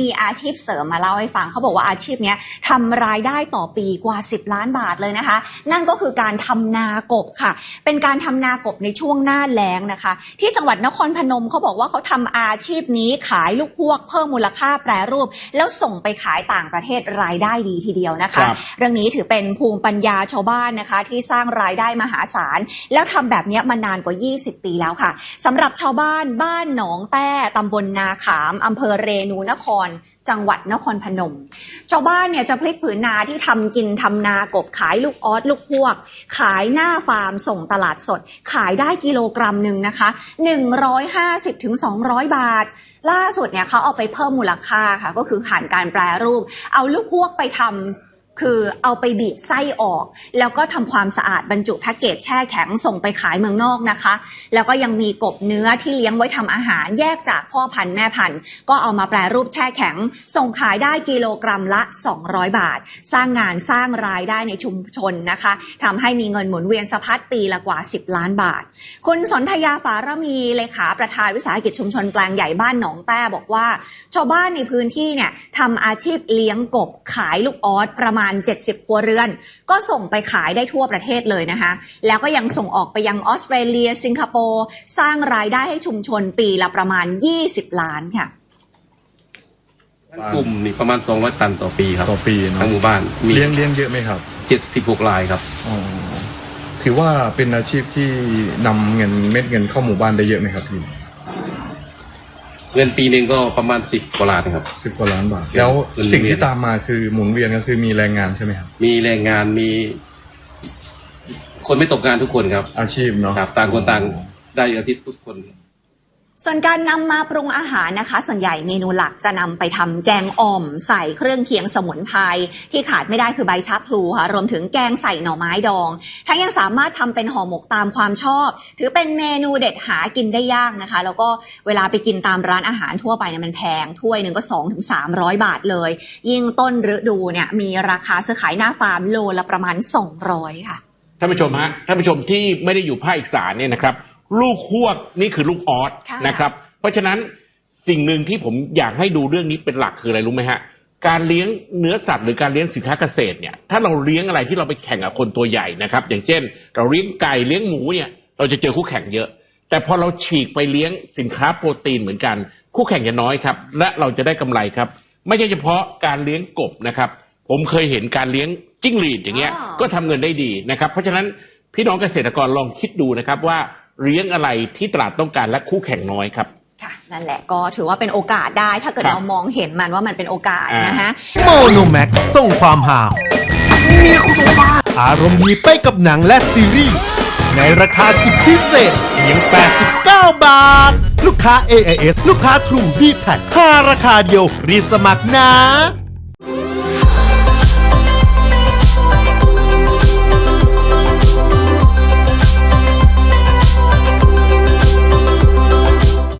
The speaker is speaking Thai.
มีอาชีพเสริมมาเล่าให้ฟังเขาบอกว่าอาชีพเนี้ยทำรายได้ต่อปีกว่า 10 ล้านบาทเลยนะคะ นั่นก็คือการทำนากบค่ะ เป็นการทำนากบในช่วงหน้าแล้งนะคะ ที่จังหวัดนครพนมเขาบอกว่าเขาทำอาชีพนี้ขายลูกพวก เพิ่มมูลค่าแปรรูป แล้วส่งไปขายต่างประเทศรายได้ดีทีเดียวนะคะครับเรื่องนี้ถือเป็นภูมิปัญญาชาวบ้านนะคะ ที่สร้างรายได้มหาศาล แล้วทำแบบเนี้ยมานานกว่า 20 ปีแล้วค่ะสำหรับชาวบ้านบ้านหนองแต้ตำบลนาขามอำเภอเรนูนครจังหวัดนครพนม ชาวบ้านเนี่ยจะพลิกผืนนาที่ทำกินทำนากบขายลูกออสลูกพวก ขายหน้าฟาร์มส่งตลาดสด ขายได้กิโลกรัมหนึ่งนะคะ 150ถึง200 บาท ล่าสุดเนี่ยเขาเอาไปเพิ่มมูลค่าค่ะ ก็คือผ่านการแปรรูป เอาลูกพวกไปทำ คือเอาไปบีบไส้ออก แล้วก็ทำความสะอาดบรรจุแพ็กเกจแช่แข็งส่งไปขายเมืองนอกนะคะ แล้วก็ยังมีกบเนื้อที่เลี้ยงไว้ทำอาหารแยกจากพ่อพันธุ์แม่พันธุ์ ก็เอามาแปรรูปแช่แข็ง ส่งขายได้กิโลกรัมละ 200 บาท สร้างงานสร้างรายได้ในชุมชนนะคะทำให้มีเงินหมุนเวียนสะพัดปีละกว่า 10 ล้านบาท คุณสนธยาฝารมีเลขาประธานวิสาหกิจชุมชนแปลงใหญ่บ้านหนองแต้บอกว่า ชาวบ้านในพื้นที่เนี่ยทำอาชีพเลี้ยงกบขายลูกออสประมาณ70 ครัวเรือน ก็ส่งไปขายได้ทั่วประเทศเลยนะคะ แล้วก็ยังส่งออกไปยังออสเตรเลีย สิงคโปร์ สร้างรายได้ให้ชุมชนปีละประมาณ 20 ล้านค่ะกลุ่มนี่ประมาณ 200 ตันต่อปีครับต่อปีเนทั้งหอะมู่บ้านมีเลี้ยงเลี้ยงเยอะไหมครับ76รายครับ อ๋อถือว่าเป็นอาชีพที่นำเงินเม็ดเงินเข้าหมู่บ้านได้เยอะไหมครับพี่ เงินปีหนึ่งก็ประมาณ10กว่าล้านครับ สิบกว่าล้านบาทเงินแล้วเงินสิ่งเวียที่นตามมาคือหมุนเวียนก็คือมีแรงงานใช่ไหมครับ มีแรงงานมี คนไม่ตกงานทุกคนครับ อาชีพเนาะครับต่างคนต่างได้อาชีพทุกคน ส่วนการนำมาปรุงอาหารนะคะ ส่วนใหญ่เมนูหลักจะนำไปทำแกงอ่อม ใส่เครื่องเคียงสมุนไพรที่ขาดไม่ได้คือใบชะพลูค่ะรวมถึงแกงใส่หน่อไม้ดอง ทั้งยังสามารถทำเป็นห่อหมกตามความชอบ ถือเป็นเมนูเด็ดหากินได้ยากนะคะ แล้วก็เวลาไปกินตามร้านอาหารทั่วไปเนี่ยมันแพง ถ้วยหนึ่งก็ 2-3ถึง300 บาทเลย ยิ่งต้นฤดูเนี่ยมีราคาซื้อขายหน้าฟาร์มโลละประมาณ 200 ค่ะท่านผู้ชมฮะท่านผู้ชมที่ไม่ได้อยู่ภาคอีสานเนี่ยนะครับ ลูกฮวกนี่คือลูกออสค่ะ นะครับ เพราะฉะนั้นสิ่งหนึ่งที่ผมอยากให้ดูเรื่องนี้เป็นหลักคืออะไรรู้ไหมฮะ การเลี้ยงเนื้อสัตว์หรือการเลี้ยงสินค้าเกษตรเนี่ยถ้าเราเลี้ยงอะไรที่เราไปแข่งกับคนตัวใหญ่นะครับ อย่างเช่น เราเลี้ยงไก่เลี้ยงหมูเนี่ยเราจะเจอคู่แข่งเยอะ แต่พอเราฉีกไปเลี้ยงสินค้าโปรตีนเหมือนกัน คู่แข่งจะน้อยครับ และเราจะได้กำไรครับ ไม่ใช่เฉพาะการเลี้ยงกบนะครับ ผมเคยเห็นการเลี้ยงจิ้งหรีดอย่างเงี้ย อ๋อ ก็ทำเงินได้ดีนะครับ เพราะฉะนั้นพี่น้องเกษตรกรลองคิดดูนะครับว่า เลี้ยงอะไรที่ตลาดต้องการและคู่แข่งน้อยครับค่ะนั่นแหละก็ถือว่าเป็นโอกาสได้ถ้าเกิดครับเรามองเห็นมันว่ามันเป็นโอกาสอ่านนะคะโมโนแม็กส่งความหาอารมณ์ดีไปกับหนังและซีรีส์ในราคาสุดพิเศษเพียง 89 บาท ลูกค้า AIS ลูกค้า True d t แท็5ราคาเดียวรีบสมัครนะ